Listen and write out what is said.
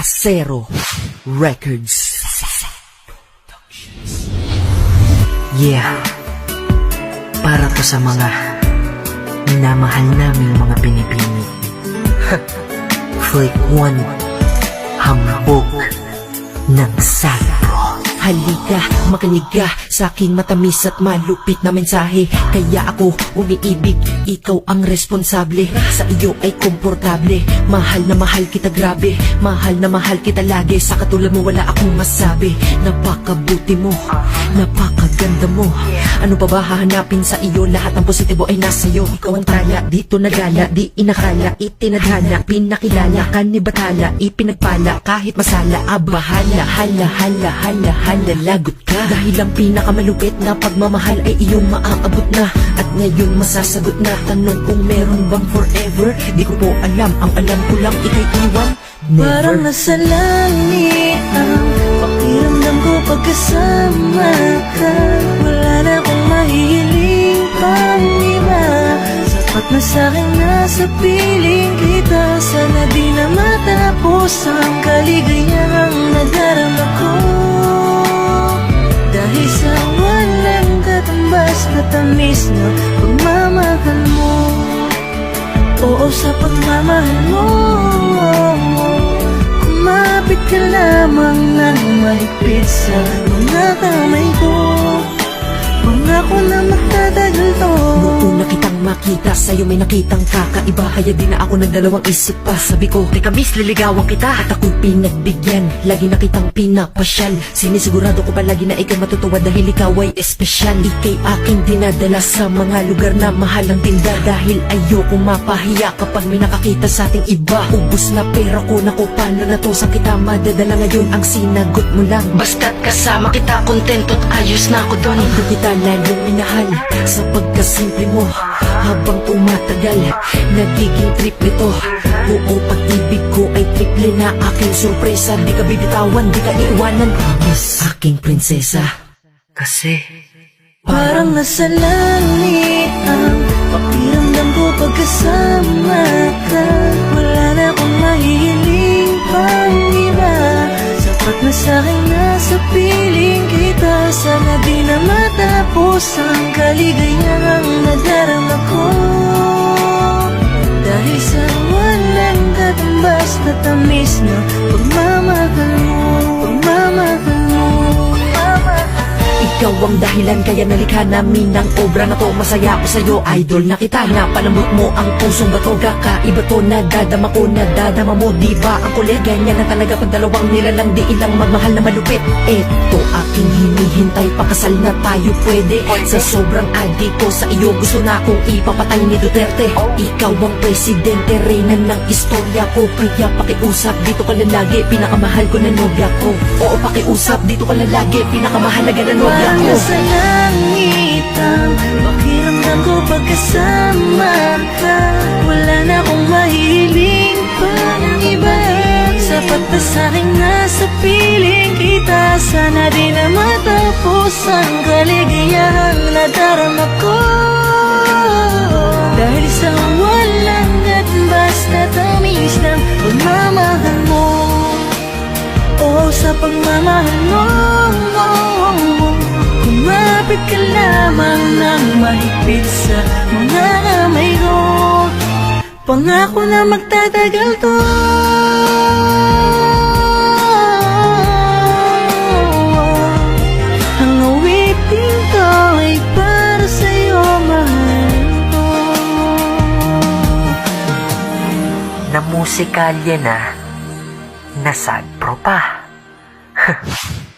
Acero Records. Yeah. Para to sa mga minamahal naming mga binibini. Flick one. Hambog ng sabro. Halika, makinig ka. Sa aking matamis at malupit na mensahe. Kaya ako umiibig, ikaw ang responsable. Sa iyo ay komportable, mahal na mahal kita grabe. Mahal na mahal kita lagi, sa katulad mo wala akong masabi. Napakabuti mo, napakaganda mo. Ano pa ba hahanapin sa iyo, lahat ng positibo ay nasa iyo. Ikaw ang tala, dito nagala, di inakala. Itinadhana, pinakilala, kanibatala Ipinagpala, kahit masala, abahala. Hala, hala, hala, hala, lagot ka. Dahil ang pinakamalupit na pagmamahal ay iyong maaabot na. At ngayon masasagot na. Tanong kung meron bang forever? Di ko po alam, ang alam ko lang ikay iwan. Never. Parang nasa langit ang pakiramdam ko pagkasama ka. Wala na akong mahihiling pang iba Sapat na sa'kin na sa piling kita. Sana di na katambas na tamis na pagmamahal mo. Oo sa pagmamahal mo. Kumapit ka lamang ng mahigpit sa mga kamay ko. Pangako na magtatagal to kitang makita Sa'yo may nakitang kakaiba. Kaya di na ako nagdalawang isip pa. Sabi ko, teka miss, liligawan kita. At ako'y pinagbigyan Lagi na kitang pinapasyal. Sinisigurado ko palagi na ikaw matutuwa Dahil ikaw ay espesyal? Ika'y aking dinadala sa mga lugar na mahal ang tinda. Dahil ayoko mapahiya kapag may nakakita sa ating iba. Ubus na pera ko, naku paano na to? Sa kita madadala ngayon? Ang sinagot mo lang Basta't kasama kita, kontento't ayos na ako doon Hindi kita lalong minahal sa pagkasimple mo Habang tumatagal, nagiging trip nito. Oo, pag-ibig ko ay triple na aking sorpresa. Di ka bibitawan, di ka iiwanan. Promise, aking prinsesa. Kasi Parang nasa langit ang pakiramdam ko pagkasama ka matapos ang kaligayahang nadarama ko Dahil sa walang katumbas na tamis na Pagmamahal Ikaw ang dahilan kaya nalikha namin ng obra na to. Masaya ako sa'yo, idol na kita. Napalambot mo ang pusong bato. Kakaiba to, nadadama ko, nadadama mo Diba ang kulit, ganyan na talaga Pag dalawang nilalang di ilang magmahal na malupit. Eto aking hinihintay Pakasal na tayo pwede. Sa sobrang adik ko sa iyo Gusto na akong ipapatay ni Duterte. Ikaw ang presidente, reyna ng istorya ko. Kaya pakiusap, dito ka lang Pinakamahal ko na nobya ko. Oo pakiusap, dito ka lang Pinakamahalaga na nobya Parang nasa langit ang pakiramdam ko pagkasama ka. Wala na akong mahiling pa ng iba. Sapat na sa'kin na sa piling. Kita Sana di na matapos ang kaligayahang nadarama ko Kumapit ka lamang ng mahigpit sa mga kamay ko. Pangako na magtatagal to. Ang awitin ko ay para sa'yo, mahal ko. Na musikalya na Nasagpro pa